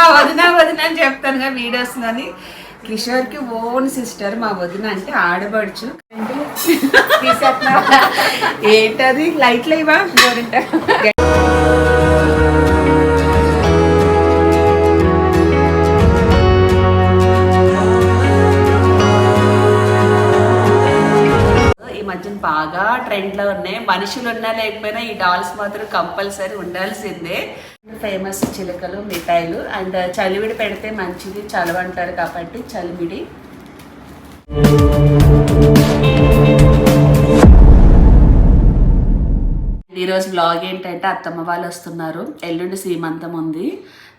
మా వదిన వదిన అని చెప్తాను కదా వీడియోస్ అని కిషోర్కి ఓన్ సిస్టర్ మా వదిన అంటే ఆడబడుచు ఏంటది? లైట్లు ఇవా ఈ మధ్యన బాగా ట్రెండ్లో ఉన్నాయి. మనుషులు ఉన్నా లేకపోయినా ఈ డాల్స్ మాత్రం కంపల్సరీ ఉండాల్సిందే. ఫేమస్ చిలకలు మిఠాయిలు అండ్ చలివిడి పెడితే మంచిది చలవంటారు కాబట్టి చలివిడి. ఈరోజు బ్లాగ్ ఏంటంటే అత్తమ్మ వాళ్ళు వస్తున్నారు. ఎల్లుండి సీమంతం ఉంది.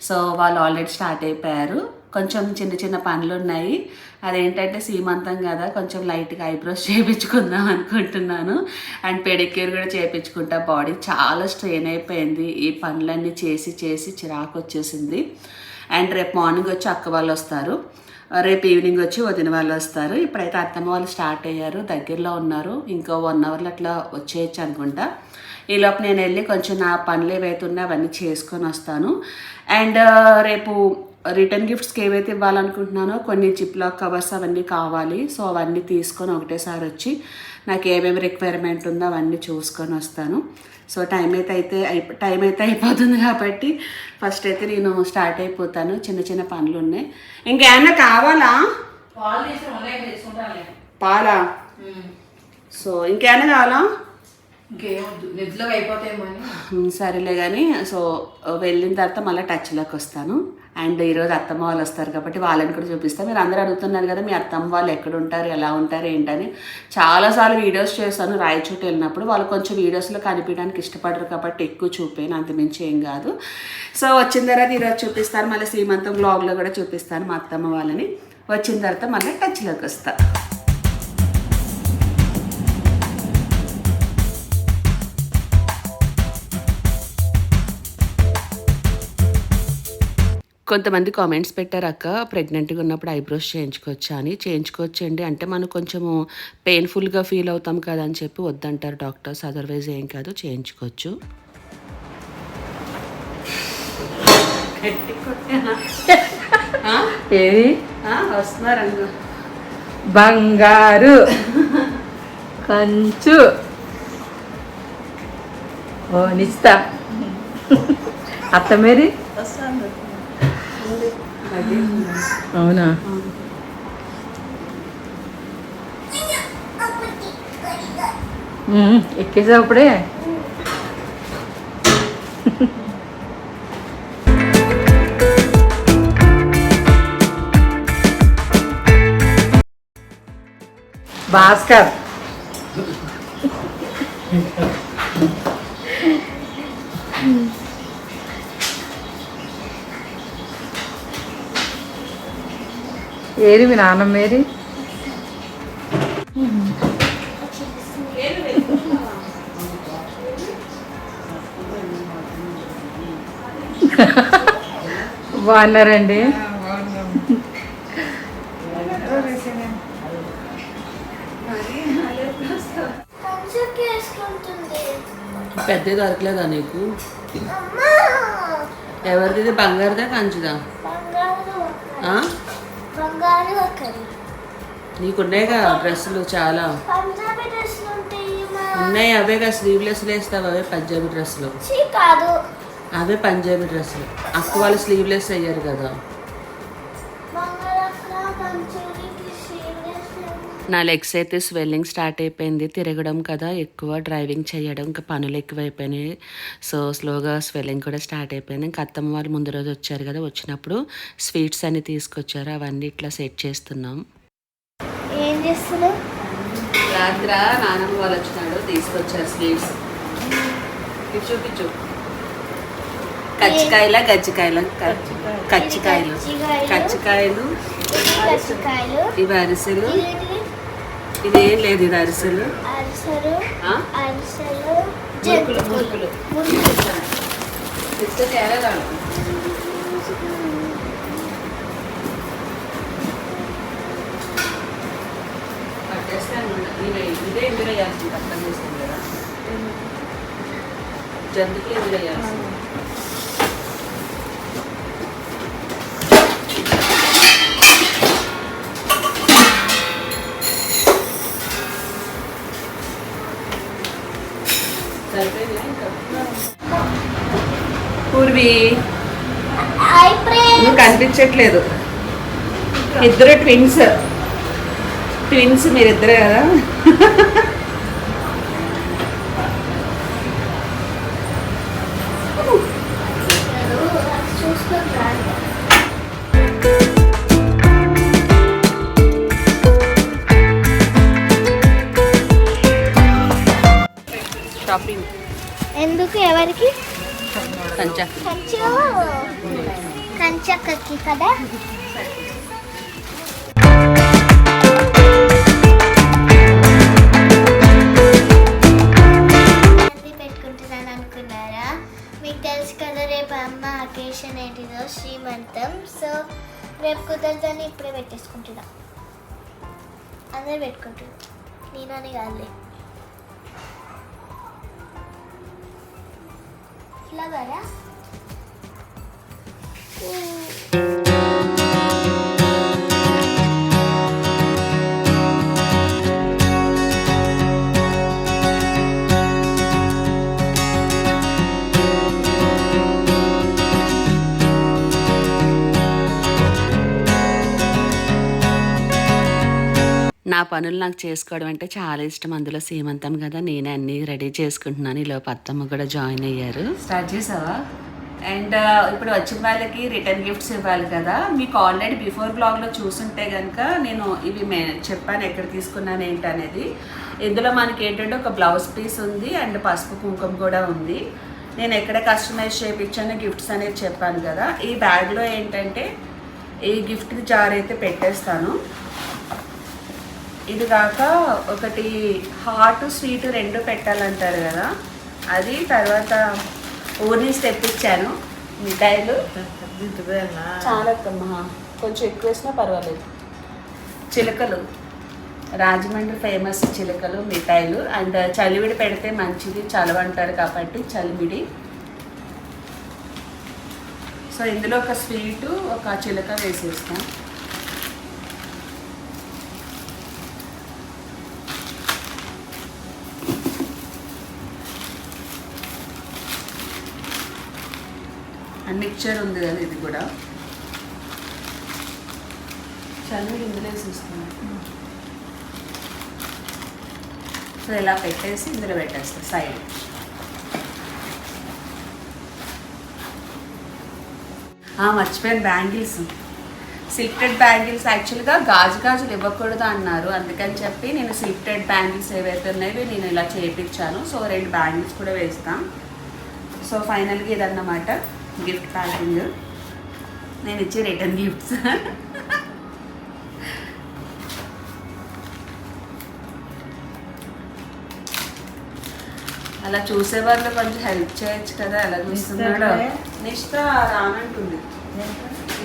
సో వాళ్ళు ఆల్రెడీ స్టార్ట్ అయిపోయారు. కొంచెం చిన్న చిన్న పనులు ఉన్నాయి. అదేంటంటే సీమంతం కదా కొంచెం లైట్గా ఐబ్రోస్ చేయించుకుందాం అనుకుంటున్నాను. అండ్ పెడిక్యూర్ కూడా చేయించుకుంటా బాడీ చాలా స్ట్రెయిన్ అయిపోయింది. ఈ పనులన్నీ చేసి చేసి చిరాకు వచ్చేసింది. అండ్ రేపు మార్నింగ్ వచ్చి అక్క వాళ్ళు వస్తారు. రేపు ఈవినింగ్ వచ్చి వదిన వాళ్ళు వస్తారు. ఇప్పుడైతే అత్తమ్మ వాళ్ళు స్టార్ట్ అయ్యారు దగ్గరలో ఉన్నారు. ఇంకో వన్ అవర్లో అట్లా వచ్చేయచ్చు అనుకుంటా. ఈలోపు నేను వెళ్ళి కొంచెం నా పనులు ఏవైతే ఉన్నాయో అవన్నీ చేసుకొని వస్తాను. అండ్ uh, రేపు రిటర్న్ గిఫ్ట్స్కి ఏవైతే ఇవ్వాలనుకుంటున్నానో కొన్ని జిప్ లాక్ కవర్స్ అవన్నీ కావాలి. సో అవన్నీ తీసుకొని ఒకటేసారి వచ్చి నాకు ఏమేమి రిక్వైర్మెంట్ ఉందో అవన్నీ చూసుకొని వస్తాను. సో టైం అయితే అయితే టైం అయితే అయిపోతుంది కాబట్టి ఫస్ట్ అయితే నేను స్టార్ట్ అయిపోతాను. చిన్న చిన్న పనులు ఉన్నాయి. ఇంకేమన్నా కావాలా? పాలా సో ఇంకేమైనా కావాలా? సరేలే కానీ సో వెళ్ళిన తర్వాత మళ్ళీ టచ్లోకి వస్తాను. అండ్ ఈరోజు అత్తమ్మ వాళ్ళు వస్తారు కాబట్టి వాళ్ళని కూడా చూపిస్తాను మీరు అందరూ అడుగుతున్నారు కదా మీ అత్తమ్మ వాళ్ళు ఎక్కడ ఉంటారు ఎలా ఉంటారు ఏంటని. చాలాసార్లు వీడియోస్ చేస్తాను రాయచోటు వెళ్ళినప్పుడు. వాళ్ళు కొంచెం వీడియోస్లో కనిపించడానికి ఇష్టపడరు కాబట్టి ఎక్కువ చూపాను అంతమించి ఏం కాదు. సో వచ్చిన తర్వాత ఈరోజు చూపిస్తాను. మళ్ళీ శ్రీమంతం బ్లాగ్లో కూడా చూపిస్తాను మా అత్తమ్మ వాళ్ళని. వచ్చిన తర్వాత మళ్ళీ టచ్లోకి వస్తాను కొంతమంది కామెంట్స్ పెట్టారు అక్క ప్రెగ్నెంట్గా ఉన్నప్పుడు ఐబ్రోస్ చేయించుకోవచ్చా అని. చేయించుకోవచ్చండి. అంటే మనం కొంచెము పెయిన్ఫుల్గా ఫీల్ అవుతాం కదా అని చెప్పి వద్దంటారు డాక్టర్స్ అదర్వైజ్ ఏం కాదు చేయించుకోవచ్చు. ఏది? బంగారు. కంచు. ఓ నిస్తా అత్త మేరీ? అవునా ఉమ్, ఎక్కేసావు అప్పుడే భాస్కర్ ఏది మీ నాన్నమ్మ ఏది బాగున్నారండి? పెద్ద దొరకలేదా నీకు? అమ్మా ఎవరిది బంగారుదా కంచుదా? నీకున్నాయిగా డ్రెస్సులు చాలా? ఉన్నాయి అవే కదా స్లీవ్లెస్ వేస్తావు అవే పంజాబీ డ్రెస్సులు. కాదు. అవే పంజాబీ డ్రెస్సులు. అక్క వాళ్ళు స్లీవ్లెస్ అయ్యారు కదా. నా లెగ్స్ అయితే స్వెల్లింగ్ స్టార్ట్ అయిపోయింది తిరగడం కదా ఎక్కువ డ్రైవింగ్ చేయడం ఇంకా పనులు ఎక్కువైపోయినాయి. సో స్లోగా స్వెల్లింగ్ కూడా స్టార్ట్ అయిపోయింది. ఇంకా అత్తమ్మ వాళ్ళు ముందు రోజు వచ్చారు కదా వచ్చినప్పుడు స్వీట్స్ అన్ని తీసుకొచ్చారు అవన్నీ ఇట్లా సెట్ చేస్తున్నాం. చేస్తున్నావు? రాత్ర నానమ్మ వాళ్ళు వచ్చినాడు తీసుకొచ్చారు స్వీట్స్. చూపించు. కచ్చికాయల గజ్జికాయల కచ్చికాయలు. కచ్చికాయలు. కచ్చికాయలు. ఇవి అరిసెలు. ఇది ఏం లేదు ఇది అరిసెలు. అరిసెలు. వేయాల్సింది అర్థం చేసింది కదా? నువ్వు కనిపించట్లేదు. ఇద్దరు ట్విన్స్ ట్విన్స్ మీరిద్దరే కదా? ఎవరికి? కంచా. కంచు. కంచక్కకి కదా. పెట్టుకుంటున్నాను అనుకున్నారా? మీకు తెలుసు కదా రేపు అమ్మ అకేషన్ ఏంటిదో శ్రీమంతం. సో రేపు కుదరదని ఇప్పుడే పెట్టేసుకుంటున్నా. అందరు పెట్టుకుంటున్నాం నేనని కాదులే. ఫ్లవరా నా పనులు నాకు చేసుకోవడం అంటే చాలా ఇష్టం. అందులో సీమంతం కదా నేనే అన్ని రెడీ చేసుకుంటున్నాను. ఇలా అత్తమ్మ కూడా జాయిన్ అయ్యారు. స్టార్ట్ చేసావా? అండ్ ఇప్పుడు వచ్చిన వాళ్ళకి రిటర్న్ గిఫ్ట్స్ ఇవ్వాలి కదా. మీకు ఆల్రెడీ బిఫోర్ బ్లాగ్లో చూసుంటే కనుక నేను ఇవి మే చెప్పాను ఎక్కడ తీసుకున్నాను ఏంటి అనేది. ఇందులో మనకి ఏంటంటే ఒక బ్లౌజ్ పీస్ ఉంది అండ్ పసుపు కుంకుమ కూడా ఉంది. నేను ఎక్కడ కస్టమైజ్ చేయించాను గిఫ్ట్స్ అనేది చెప్పాను కదా. ఈ బ్యాగ్లో ఏంటంటే ఈ గిఫ్ట్ జార్ అయితే పెట్టేస్తాను. ఇది కాక ఒకటి హాట్ స్వీట్ రెండు పెట్టాలంటారు కదా. అది తర్వాత ఊరి నుంచి తెప్పించాను మిఠాయిలు. చాలా కొంచెం ఎక్కువ వేసినా పర్వాలేదు. చిలకలు. రాజమండ్రి ఫేమస్ చిలకలు మిఠాయిలు. అండ్ చలివిడి పెడితే మంచిది చలవంటారు కాబట్టి చలివిడి. సో ఇందులో ఒక స్వీటు ఒక చిలక వేసేస్తాం. మిక్చర్ ఉంది కదా ఇది కూడా. చల్లి ఇందులో వేసేస్తున్నాం సో ఇలా పెట్టేసి ఇందులో పెట్టేస్తా సైడ్. మర్చిపోయాను బ్యాంగిల్స్. సిల్క్టెడ్ బ్యాంగిల్స్ యాక్చువల్గా గాజు గాజులు ఇవ్వకూడదు అన్నారు. అందుకని చెప్పి నేను సిల్క్టెడ్ బ్యాంగిల్స్ ఏవైతే ఉన్నాయో నేను ఇలా చేయించాను సో రెండు బ్యాంగిల్స్ కూడా వేస్తాను సో ఫైనల్గా ఇదన్నమాట. Gift packing. నేను ఇచ్చే రిటర్న్ గిఫ్ట్స్. అలా చూసే వాళ్ళు కొంచెం హెల్ప్ చేయొచ్చు కదా ఎలా చూస్తున్నాడు. నిష్ట రానంటుంది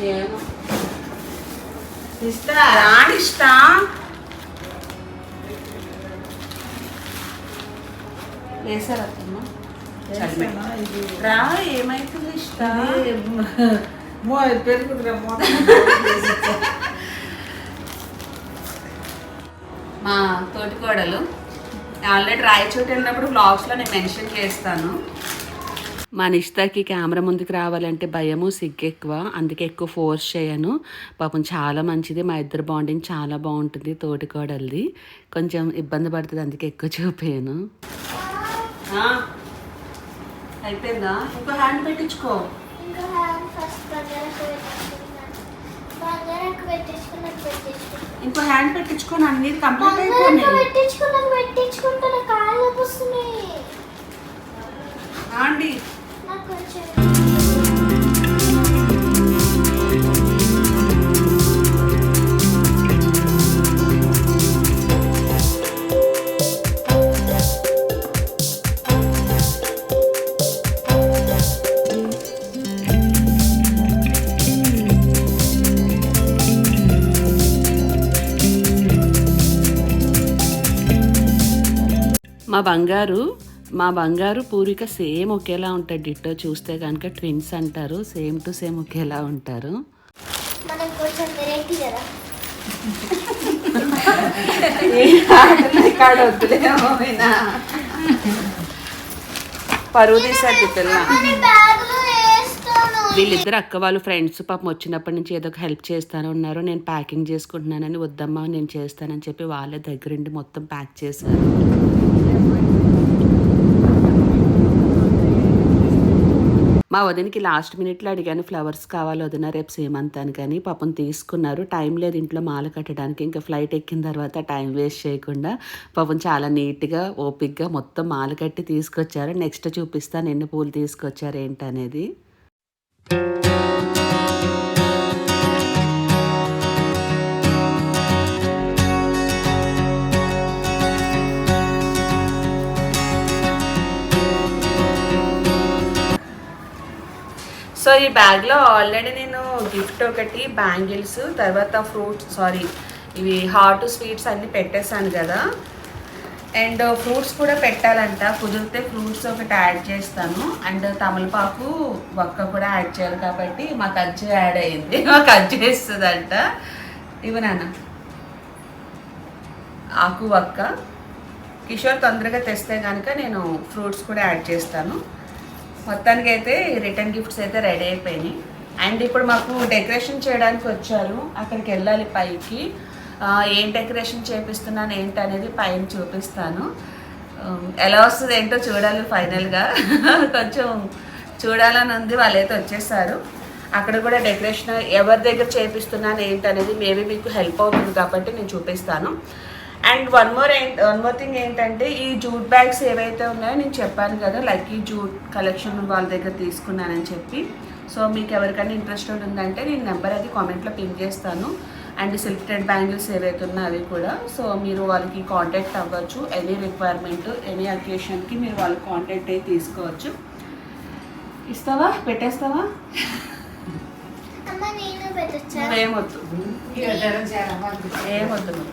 ఏమో. వేసారు రా ఏమైతుంది ఇష్ట? పెరుగుతురా మా తోటికోడలు ఆల్రెడీ రాయచోటి వెళ్ళినప్పుడు వ్లాగ్స్లో నేను మెన్షన్ చేస్తాను. మా నిష్తాకి కెమెరా ముందుకు రావాలంటే భయము సిగ్గు ఎక్కువ అందుకే ఎక్కువ ఫోర్స్ చేయను. పాపం చాలా మంచిది. మా ఇద్దరు బాండింగ్ చాలా బాగుంటుంది తోటికోడలిది. కొంచెం ఇబ్బంది పడుతుంది అందుకే ఎక్కువ చూపాను అయిపోయిందా? ఇంకో హ్యాండ్ పెట్టించుకో. ఇంకా హ్యాండ్ ఫస్ట్ ఇంకో హ్యాండ్ పెట్టించుకొని అన్ని కంప్లీట్ అయిపోయినాయి పెట్టించుకున్నాను పెట్టించుకుంటాను కాళ్ళు వస్తున్నాయి ఆంటీ. నాకు కొంచెం మా బంగారు మా బంగారు పూర్విక సేమ్ ఒకేలా ఉంటాడు డిట్టో చూస్తే కనుక ట్విన్స్ అంటారు సేమ్ టు సేమ్ ఒకేలా ఉంటారు. పరువు తీసాడు పిల్ల. వీళ్ళిద్దరు అక్క వాళ్ళు ఫ్రెండ్స్ పాపం వచ్చినప్పటి నుంచి ఏదో ఒక హెల్ప్ చేస్తాను ఉన్నారు. నేను ప్యాకింగ్ చేసుకుంటున్నానని వద్దమ్మా నేను చేస్తానని చెప్పి వాళ్ళే దగ్గరుండి మొత్తం ప్యాక్ చేశారు. మా వదినకి లాస్ట్ మినిట్లో అడిగాను ఫ్లవర్స్ కావాలి వదిన రేపు సేమంతాను కానీ పాపం తీసుకున్నారు. టైం లేదు ఇంట్లో మాల కట్టడానికి ఇంకా ఫ్లైట్ ఎక్కిన తర్వాత టైం వేస్ట్ చేయకుండా పాపం చాలా నీట్గా ఓపిక్గా మొత్తం మాల కట్టి తీసుకొచ్చారు. నెక్స్ట్ చూపిస్తాను ఎన్ని పూలు తీసుకొచ్చారు ఏంటనేది. సో ఈ బ్యాగ్లో ఆల్రెడీ నేను గిఫ్ట్ ఒకటి బ్యాంగిల్స్ తర్వాత ఫ్రూట్స్ సారీ ఇవి హాట్ స్వీట్స్ అన్నీ పెట్టేశాను కదా. అండ్ ఫ్రూట్స్ కూడా పెట్టాలంట. కుదిరితే ఫ్రూట్స్ ఒకటి యాడ్ చేస్తాను. అండ్ తమలపాకు వక్క కూడా యాడ్ చేయాలి కాబట్టి మాకు కజ్జు యాడ్ అయ్యింది మాకు కజ్జు వేస్తుందంట. ఇవి నాన్న. ఆకు వక్క కిషోర్ తొందరగా తెస్తే కనుక నేను ఫ్రూట్స్ కూడా యాడ్ చేస్తాను. మొత్తానికి అయితే రిటర్న్ గిఫ్ట్స్ అయితే రెడీ అయిపోయినాయి. అండ్ ఇప్పుడు మాకు డెకరేషన్ చేయడానికి వచ్చారు. అక్కడికి వెళ్ళాలి పైకి. ఏం డెకరేషన్ చేపిస్తున్నాను ఏంటి అనేది పైన చూపిస్తాను. ఎలా వస్తుంది ఏంటో చూడాలి ఫైనల్గా. కొంచెం చూడాలని ఉంది వాళ్ళైతే వచ్చేసారు. అక్కడ కూడా డెకరేషన్ ఎవరి దగ్గర చేపిస్తున్నాను ఏంటి అనేది మేబీ మీకు హెల్ప్ అవుతుంది కాబట్టి నేను చూపిస్తాను. And one more one more thing ఏంటంటే ఈ జూట్ బ్యాగ్స్ ఏవైతే ఉన్నాయో నేను చెప్పాను కదా లక్కీ జూట్ కలెక్షన్ వాళ్ళ దగ్గర తీసుకున్నానని చెప్పి. సో మీకు ఎవరికైనా ఇంట్రెస్టెడ్ ఉందంటే నేను నెంబర్ అది కామెంట్లో పిన్ చేస్తాను. అండ్ సిల్క్టెడ్ బ్యాంగిల్స్ ఏవైతే ఉన్నాయో అవి కూడా. సో మీరు వాళ్ళకి కాంటాక్ట్ అవ్వచ్చు. ఎనీ రిక్వైర్మెంట్ ఎనీ అకేషన్కి మీరు వాళ్ళకి కాంటాక్ట్ అయ్యి తీసుకోవచ్చు. ఇస్తావా? పెట్టేస్తావా. ఏమొద్దు నువ్వు.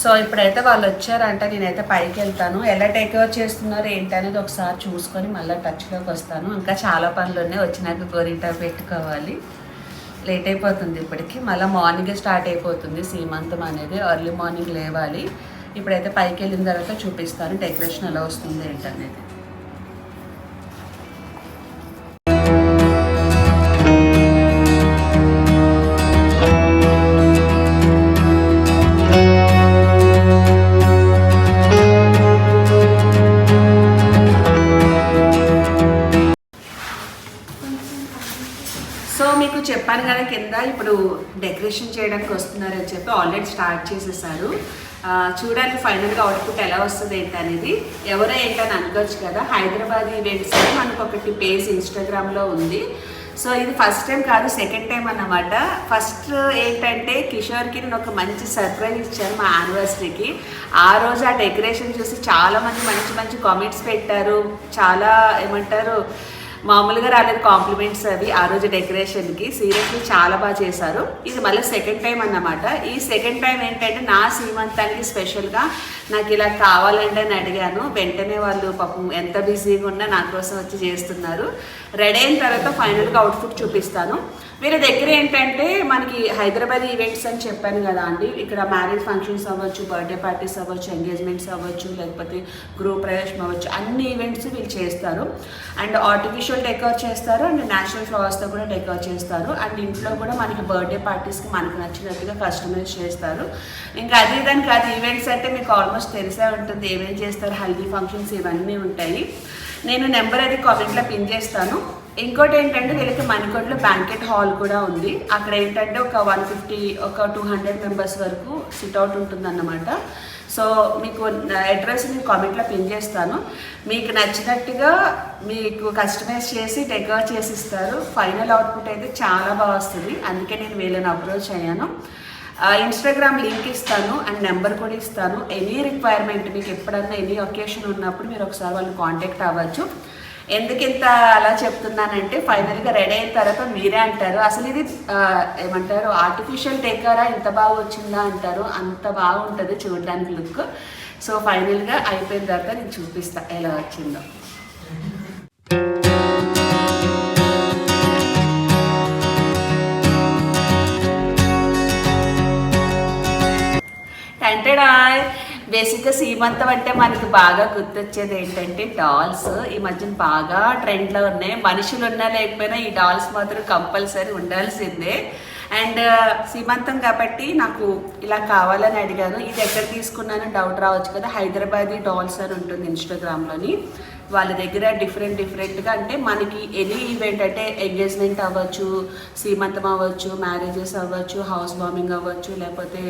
సో ఇప్పుడైతే వాళ్ళు వచ్చారంట నేనైతే పైకి వెళ్తాను. ఎలా టేక్ ఓవర్ చేస్తున్నారు ఏంటి అనేది ఒకసారి చూసుకొని మళ్ళీ టచ్లోకి వస్తాను. ఇంకా చాలా పనులు ఉన్నాయి వచ్చినాక గోరింట పెట్టుకోవాలి. లేట్ అయిపోతుంది ఇప్పటికి. మళ్ళీ మార్నింగే స్టార్ట్ అయిపోతుంది సీమంతం అనేది ఎర్లీ మార్నింగ్ లేవాలి. ఇప్పుడైతే పైకి వెళ్ళిన తర్వాత చూపిస్తాను డెకరేషన్ ఎలా వస్తుంది ఏంటనేది. ఇప్పుడు డెకరేషన్ చేయడానికి వస్తున్నారని చెప్పి ఆల్రెడీ స్టార్ట్ చేసేసారు. చూడాలి ఫైనల్గా అవుట్పుట్ ఎలా వస్తుంది ఏంటి అనేది. ఎవరో ఏంటని అనుకోవచ్చు కదా. హైదరాబాద్ ఈవెంట్స్ అని మనకు ఒకటి పేజ్ ఇన్స్టాగ్రామ్లో ఉంది. సో ఇది ఫస్ట్ టైం కాదు సెకండ్ టైం అన్నమాట. ఫస్ట్ ఏంటంటే కిషోర్కి నేను ఒక మంచి సర్ప్రైజ్ ఇచ్చాను మా యానివర్సరీకి ఆ రోజు ఆ డెకరేషన్ చూసి చాలామంది మంచి మంచి కామెంట్స్ పెట్టారు. చాలా ఏమంటారు మామూలుగా రాలేదు కాంప్లిమెంట్స్ అవి ఆ రోజు డెకరేషన్కి. సీరియస్లీ చాలా బాగా చేశారు. ఇది మళ్ళీ సెకండ్ టైం అన్నమాట. ఈ సెకండ్ టైం ఏంటంటే నా సీమంతానికి స్పెషల్గా నాకు ఇలా కావాలండి అని అడిగాను. వెంటనే వాళ్ళు పాపం ఎంత బిజీగా ఉన్నా నా కోసం వచ్చి చేస్తున్నారు. రెడీ అయిన తర్వాత ఫైనల్గా అవుట్పుట్ చూపిస్తాను. వీరి దగ్గర ఏంటంటే మనకి హైదరాబాద్ ఈవెంట్స్ అని చెప్పాను కదా అండి. ఇక్కడ మ్యారేజ్ ఫంక్షన్స్ అవ్వచ్చు బర్త్డే పార్టీస్ అవ్వచ్చు ఎంగేజ్మెంట్స్ అవ్వచ్చు లేకపోతే గృహ ప్రవేశం అవ్వచ్చు అన్ని ఈవెంట్స్ వీళ్ళు చేస్తారు. అండ్ ఆర్టిఫిషియల్ డెకర్ చేస్తారు అండ్ నేచురల్ ఫ్లవర్స్తో కూడా డెకర్ చేస్తారు. అండ్ ఇంట్లో కూడా మనకి బర్త్డే పార్టీస్కి మనకు నచ్చినట్టుగా కస్టమైజ్ చేస్తారు. ఇంకా అదే దానికి కాదు ఈవెంట్స్ అంటే మీకు ఆల్మోస్ట్ తెలిసే ఉంటుంది ఏమేమి చేస్తారు హల్దీ ఫంక్షన్స్ ఇవన్నీ ఉంటాయి. నేను నెంబర్ అది కామెంట్లో పిన్ చేస్తాను. ఇంకోటి ఏంటంటే వీళ్ళకి మణికొండలో బ్యాంకెట్ హాల్ కూడా ఉంది. అక్కడ ఏంటంటే ఒక వన్ ఫిఫ్టీ ఒక టూ హండ్రెడ్ మెంబర్స్ వరకు సిట్అవుట్ ఉంటుందన్నమాట. సో మీకు అడ్రస్ నేను కామెంట్లో పిన్ చేస్తాను. మీకు నచ్చినట్టుగా మీకు కస్టమైజ్ చేసి డెకర్ చేసి ఇస్తారు. ఫైనల్ అవుట్పుట్ అయితే చాలా బాగా వస్తుంది. అందుకే నేను వీళ్ళని అప్రోచ్ అయ్యాను. ఇన్స్టాగ్రామ్ లింక్ ఇస్తాను అండ్ నెంబర్ కూడా ఇస్తాను. ఎనీ రిక్వైర్మెంట్ మీకు ఎప్పుడన్నా ఎనీ ఒకేషన్ ఉన్నప్పుడు మీరు ఒకసారి వాళ్ళు కాంటాక్ట్ అవ్వచ్చు. ఎందుకు ఇంత అలా చెప్తున్నానంటే ఫైనల్గా రెడీ అయిన తర్వాత మీరే అంటారు. అసలు ఇది ఏమంటారు ఆర్టిఫిషియల్ టేకారా? ఇంత బాగా వచ్చిందా అంటారు. అంత బాగుంటుంది చూడడానికి లుక్. సో ఫైనల్గా అయిపోయిన తర్వాత నేను చూపిస్తా ఎలా వచ్చిందో. అంటే బేసిక్గా సీమంతం అంటే మనకి బాగా గుర్తొచ్చేది ఏంటంటే డాల్స్. ఈ మధ్యన బాగా ట్రెండ్లో ఉన్నాయి. మనుషులు ఉన్నా లేకపోయినా ఈ డాల్స్ మాత్రం కంపల్సరీ ఉండాల్సిందే. అండ్ సీమంతం కాబట్టి నాకు ఇలా కావాలని అడిగాను. ఇది ఎక్కడ తీసుకున్నాను. డౌట్ రావచ్చు కదా. హైదరాబాదీ డాల్స్ అని ఉంటుంది ఇన్స్టాగ్రామ్లోని వాళ్ళ దగ్గర డిఫరెంట్ డిఫరెంట్గా అంటే మనకి ఎనీ ఈవెంట్ అంటే ఎంగేజ్మెంట్ అవ్వచ్చు సీమంతం అవ్వచ్చు మ్యారేజెస్ అవ్వచ్చు హౌస్ వార్మింగ్ అవ్వచ్చు లేకపోతే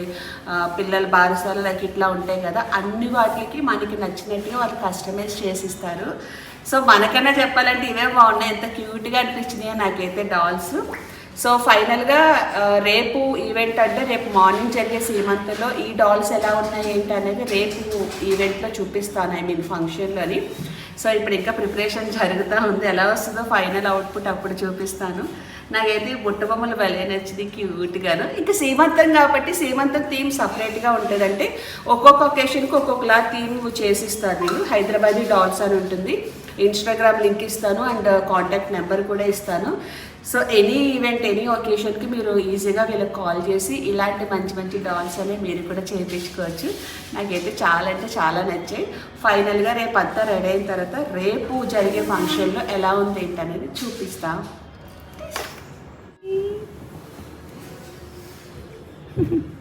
పిల్లల బారసాలు లైక్ ఇట్లా ఉంటాయి కదా అన్ని వాటికి మనకి నచ్చినట్టుగా వాళ్ళు కస్టమైజ్ చేసిస్తారు. సో మనకన్నా చెప్పాలంటే ఇవే బాగున్నాయి. ఎంత క్యూట్గా అనిపించినాయో నాకైతే డాల్స్ సో ఫైనల్గా రేపు ఈవెంట్ అంటే రేపు మార్నింగ్ జరిగే సీమంతలో ఈ డాల్స్ ఎలా ఉన్నాయి ఏంటి అనేది రేపు ఈవెంట్లో చూపిస్తాను ఐ మీన్ ఫంక్షన్లోని సో ఇప్పుడు ఇంకా ప్రిపరేషన్ జరుగుతూ ఉంది. ఎలా వస్తుందో ఫైనల్ అవుట్పుట్ అప్పుడు చూపిస్తాను. నాకైతే బుట్టబొమ్మలు బుట్ట బొమ్మలు భలే నచ్చింది క్యూట్గాను. ఇంకా సీమంతం కాబట్టి సీమంతం థీమ్ సపరేట్గా ఉంటుంది అంటే ఒక్కొక్క ఒకేషన్కి ఒక్కొక్కలా థీమ్ చేసిస్తారు నేను. హైదరాబాదీ డాల్స్ అని ఉంటుంది. ఇన్స్టాగ్రామ్ లింక్ ఇస్తాను అండ్ కాంటాక్ట్ నెంబర్ కూడా ఇస్తాను. సో ఎనీ ఈవెంట్ ఎనీ ఒకేషన్కి మీరు ఈజీగా వీళ్ళకి కాల్ చేసి ఇలాంటి మంచి మంచి డాన్స్ అనేవి మీరు కూడా చేయించుకోవచ్చు నాకైతే చాలా అంటే చాలా నచ్చాయి. ఫైనల్గా రేపు అంతా రెడీ అయిన తర్వాత రేపు జరిగే ఫంక్షన్లో ఎలా ఉంది ఏంటి అనేది చూపిస్తాం.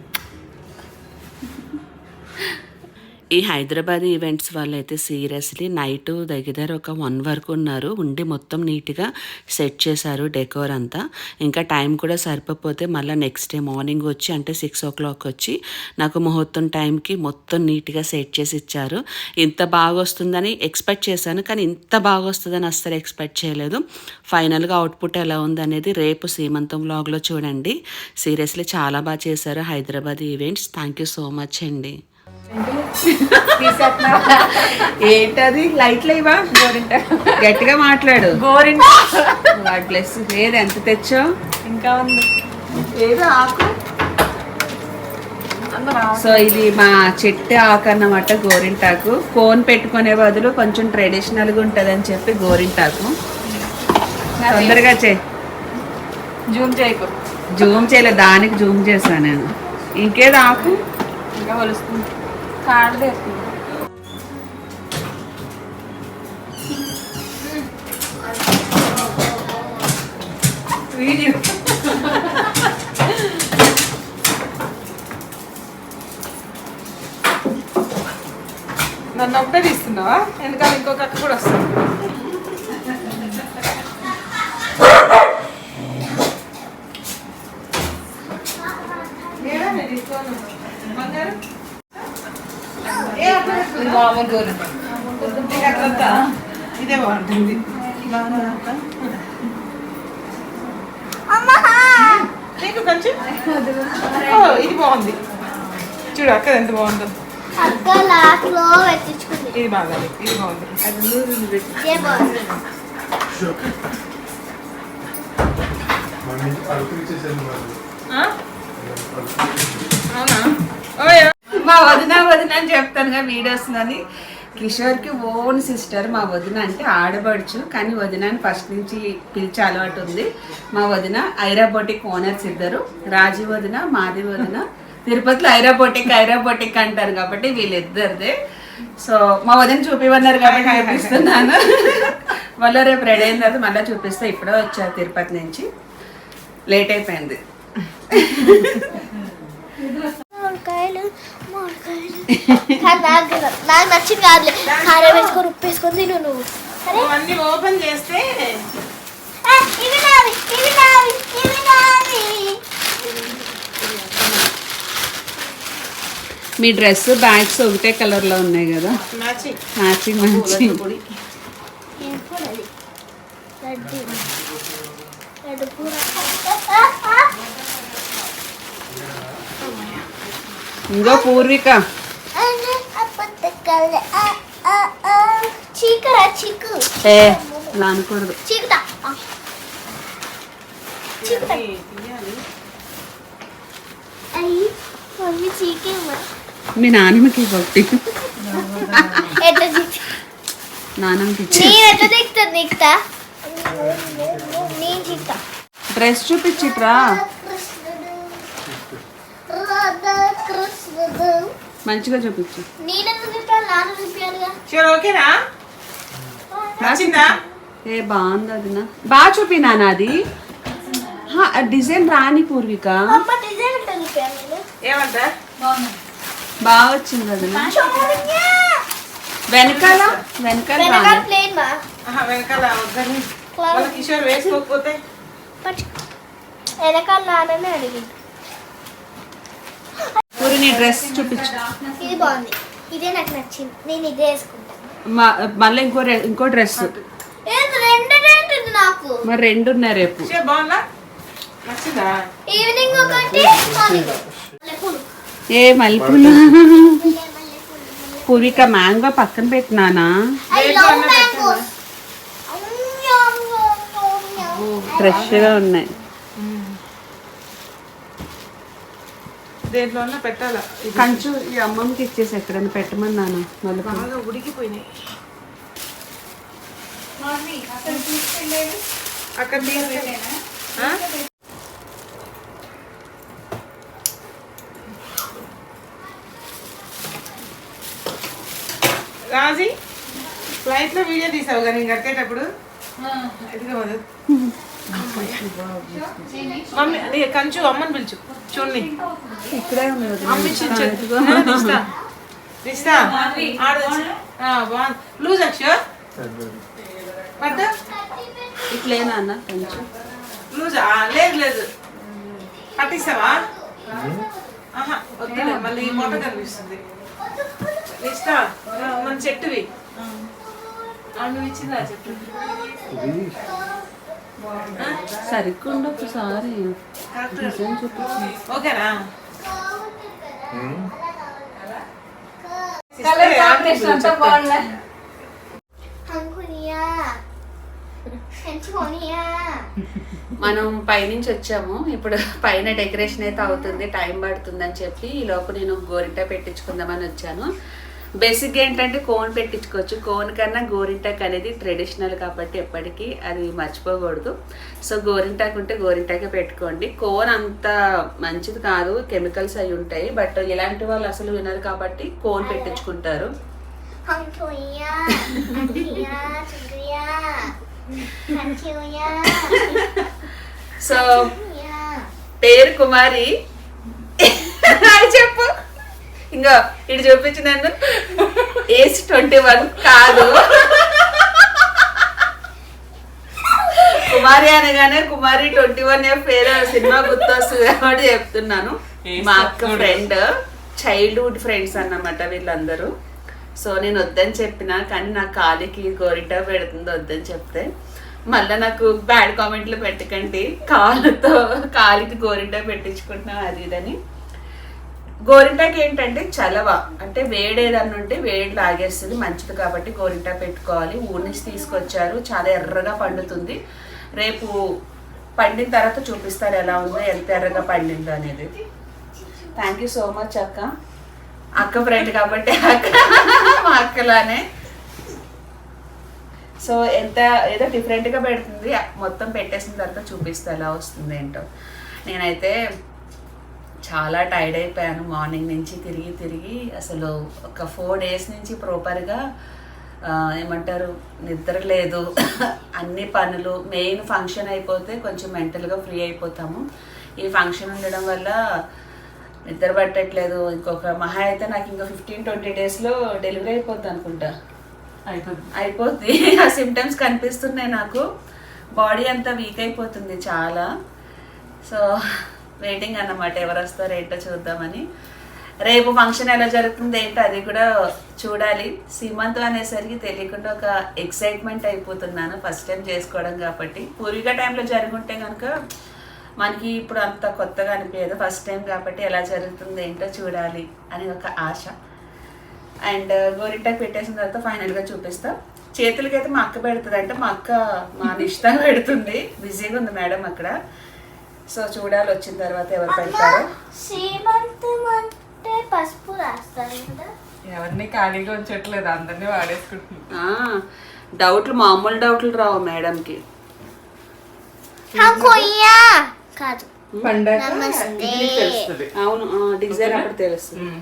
ఈ హైదరాబాద్ ఈవెంట్స్ వాళ్ళు అయితే సీరియస్లీ నైట్ దగ్గర ఒక వన్ వరకు ఉన్నారు. ఉండి మొత్తం నీట్గా సెట్ చేశారు డెకోర్ అంతా. ఇంకా టైం కూడా సరిపోతే మళ్ళీ నెక్స్ట్ డే మార్నింగ్ వచ్చి అంటే సిక్స్ ఓ క్లాక్ వచ్చి నాకు ముహూర్తం టైంకి మొత్తం నీట్గా సెట్ చేసి ఇచ్చారు. ఇంత బాగా వస్తుందని ఎక్స్పెక్ట్ చేశాను కానీ ఇంత బాగా వస్తుందని అస్సలు ఎక్స్పెక్ట్ చేయలేదు. ఫైనల్గా అవుట్పుట్ ఎలా ఉందనేది రేపు సీమంతం వ్లాగ్లో చూడండి. సీరియస్లీ చాలా బాగా చేశారు Hyderabad events thank you so much అండి. ఏంటది? లైట్లు ఇవా గట్టిగా మాట్లాడు. గోరింట. వాట్ బ్లెస్ ఏది? ఎంత తెచ్చో ఇంకా ఉంది. ఏదో? ఆకు? సో ఇది మా చెట్టు ఆకు అన్నమాట గోరింటాకు. కోన్ పెట్టుకునే బదులు కొంచెం ట్రెడిషనల్గా ఉంటుంది అని చెప్పి గోరింటాకు. తొందరగా చే జూమ్ చేయకు. జూమ్ చేయలే దానికి జూమ్ చేశాను నేను. ఇంకేదో ఆకు? ఇంకా వలుస్తుంది देती हूँ। వీడియో నన్ను ఒకటే తీస్తున్నావా? ఎందుకంటే ఇంకొక అక్క కూడా వస్తుంది. ఏడా నేను తీసుకోను. బంగారం? మామూలు అట్లంతా ఇదే బాగుంటుంది. నీకు కొంచెం? ఓ, ఇది బాగుంది. చూడు అక్క ఎంత బాగుందో. అక్క లాస్ట్లో పెట్టించుకుంది. ఇది బాగాలి ఇది బాగుంది. ఇదే బాగుంది? అవునా? ఓయ్ మా వదిన వదిన అని చెప్తానుగా వీడియోస్లోని కిషోర్కి ఓన్ సిస్టర్ మా వదిన అంటే ఆడబడుచు కానీ వదిన అని ఫస్ట్ నుంచి పిలిచే అలవాటు ఉంది. మా వదిన ఐరాబోటిక్ ఓనర్స్ ఇద్దరు రాజీ వదిన మాది వదిన తిరుపతిలో ఐరాబోటిక్ ఐరాబోటిక్ అంటారు కాబట్టి వీళ్ళిద్దరిదే. సో మా వదిన చూపివన్నారు కాబట్టి చూపిస్తున్నాను. మళ్ళీ రేపు రెడీ అయిన తర్వాత మళ్ళీ చూపిస్తే. ఇప్పుడే వచ్చారు తిరుపతి నుంచి. లేట్ అయిపోయింది. మామిడికాయలు మామిడికాయలు. నాకు నాకు నచ్చింది కాదులే. కారం వేసుకొని ఉప్పు వేసుకొని తిను నువ్వు. అన్ని ఓపెన్ చేస్తే ఆ, ఇవి నావి ఇవి నావి ఇవి నావి. మీ డ్రెస్ బ్యాగ్స్ ఒకటే కలర్లో ఉన్నాయి కదా? మ్యాచింగ్. మ్యాచింగ్? లడ్డు. లడ్డు కూర ఇంకో పూర్విక. ఏ ఇలా అనకూడదు. మీ నాన్నమ్మకి ఒకటి. నాన్నమ్మకి డ్రెస్ చూపించిట్రా. మంచిగా చూపించు. ఓకేనా? నచ్చిందా? ఏ బాగుంది అది నా. బాగా చూపినా నాది హా, డిజైన్ రాని పూర్విక. ఏమంటా? బాగా వచ్చింది అది. వెనకాల వెనకాల వెనకాల కిషోర్ వేసుకోకపోతే? వెనకాల నాన్ననే అడిగింది. నీ డ్రెస్ చూపించు. ఇది బాగుంది. ఇదే నాకు నచ్చింది. నేను ఇదే వేసుకుంటాను మ- మళ్ళీ ఇంకో ఇంకో డ్రెస్. ఏంది రెండు రెండు నాకు. మరి రెండు ఉన్నాయి రేపు. షూర్ బాగుందా? నచ్చిందా? ఈవినింగ్ ఒకటి ఏ మల్లెపూలు? పూర్విక మ్యాంగో పక్కన పెట్టినానా ఫ్రెష్గా ఉన్నాయి. దేంట్లో పెట్టాలా? కంచు ఈ అమ్మమ్మకి ఇచ్చేసి ఎక్కడైనా పెట్టమన్నాను. మల్లెపూలు బాగా ఉడికిపోయినాయి. అక్కడ? రాజీ ఫ్లైట్లో వీడియో తీసావు కానీ నేను కట్టేటప్పుడు? ఇదిగో మధు. మమ్మీ కంచు అమ్మని పిలుచు. చూడండి. ఇక్కడే ఉంది లూజ్ అక్షర్ పట్టు. ఇట్లేనా అన్న కొంచెం? లూజా. లేదు లేదు. పట్టిస్తావా ఆహా వద్దులే మళ్ళీ ఈ మూట కనిపిస్తుంది. ఇస్తా మన చెట్టువి. నువ్వు ఇచ్చిందా చెట్టు? ఇది సరిగ్గా ఒకసారి. ఓకేనా. కలర్ కాంబినేషన్ అంతా మనం పైనుంచి వచ్చాము. ఇప్పుడు పైన డెకరేషన్ అయితే అవుతుంది టైం పడుతుంది అని చెప్పి ఈ లోపు నేను గోరింట పెట్టించుకుందామని వచ్చాను. బేసిక్ ఏంటంటే కోన్ పెట్టించుకోవచ్చు. కోన్ కన్నా గోరింటాక్ అనేది ట్రెడిషనల్ కాబట్టి ఎప్పటికీ అది మర్చిపోకూడదు. సో గోరింటాక్ ఉంటే గోరింటాకే పెట్టుకోండి. కోన్ అంత మంచిది కాదు కెమికల్స్ అయి ఉంటాయి. బట్ ఇలాంటి వాళ్ళు అసలు వినరు కాబట్టి కోన్ పెట్టించుకుంటారు. సో పేరు కుమారి. చెప్పు. ఇంకా ఇటు చూపించి నన్ను. ఏజ్ ట్వంటీ వన్ కాదు. కుమారి అనగానే కుమారి ట్వంటీ వన్ పేరు సినిమా గుర్తొస్తుంది కాబట్టి చెప్తున్నాను. మా అక్క ఫ్రెండ్ చైల్డ్హుడ్ ఫ్రెండ్స్ అన్నమాట వీళ్ళందరూ. సో నేను వద్దని చెప్పిన కానీ నా కాలికి గోరింటా పెడుతుంది వద్దని చెప్తే. మళ్ళీ నాకు బ్యాడ్ కామెంట్లు పెట్టకండి. కాలుతో కాలికి గోరింటా పెట్టించుకుంటున్నా అది ఇదని గోరింటాకి ఏంటంటే చలవ. అంటే వేడి ఏదన్నా ఉంటే వేడి లాగేస్తుంది మంచిది కాబట్టి గోరింటా పెట్టుకోవాలి. ఊరి నుంచి తీసుకొచ్చారు చాలా ఎర్రగా పండుతుంది. రేపు పండిన తర్వాత చూపిస్తారు ఎలా ఉందో ఎంత ఎర్రగా పండిందో అనేది. థ్యాంక్ యూ సో మచ్ అక్క. అక్క ఫ్రెండ్ కాబట్టి అక్క మా అక్కలానే. సో ఎంత ఏదో డిఫరెంట్గా పెడుతుంది. మొత్తం పెట్టేసిన తర్వాత చూపిస్తే ఎలా వస్తుంది ఏంటో నేనైతే చాలా టైర్డ్ అయిపోయాను. మార్నింగ్ నుంచి తిరిగి తిరిగి అసలు ఒక ఫోర్ డేస్ నుంచి ప్రాపర్గా ఏమంటారు నిద్ర లేదు. అన్ని పనులు మెయిన్ ఫంక్షన్ అయిపోతే కొంచెం మెంటల్గా ఫ్రీ అయిపోతాము. ఈ ఫంక్షన్ ఉండడం వల్ల నిద్ర పట్టట్లేదు. ఇంకొక మహా అయితే నాకు ఇంకా ఫిఫ్టీన్ ట్వంటీ డేస్లో డెలివరీ అయిపోద్ది అనుకుంటా. అయిపోతుంది అయిపోద్ది. ఆ సిమ్టమ్స్ కనిపిస్తున్నాయి నాకు. బాడీ అంతా వీక్ అయిపోతుంది చాలా. సో వెయిటింగ్ అన్నమాట ఎవరు వస్తారో ఏంటో చూద్దామని. రేపు ఫంక్షన్ ఎలా జరుగుతుంది ఏంటో అది కూడా చూడాలి. సీమంత్ అనేసరికి తెలియకుండా ఒక ఎక్సైట్మెంట్ అయిపోతున్నాను. ఫస్ట్ టైం చేసుకోవడం కాబట్టి. పూర్విక టైంలో జరుగుంటే కనుక మనకి ఇప్పుడు అంత కొత్తగా అనిపించదు. ఫస్ట్ టైం కాబట్టి ఎలా జరుగుతుంది ఏంటో చూడాలి అని ఒక ఆశ. అండ్ గోరింటాకు పెట్టేసిన తర్వాత ఫైనల్గా చూపిస్తా. చేతులకైతే మా అక్క పెడుతుంది అంటే మా అక్క మా ఇష్టంగా పెడుతుంది. బిజీగా ఉంది మేడం అక్కడ. సో చూడాలి వచ్చిన తర్వాత ఎవరు పెడతారో. శ్రీమంతం అంటే పసుపు రాస్తారు కదా. ఎవరిని ఖాళీగా ఉంచట్లేదు అందరినీ వాడేసుకుంటున్నాం ఆ, డౌట్లు మామూలు డౌట్లు రావు మేడంకి. కాదు. పండగ నమస్తే. అవును డిజైన్ అప్పుడు తెలుస్తుంది.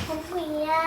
Hungriga.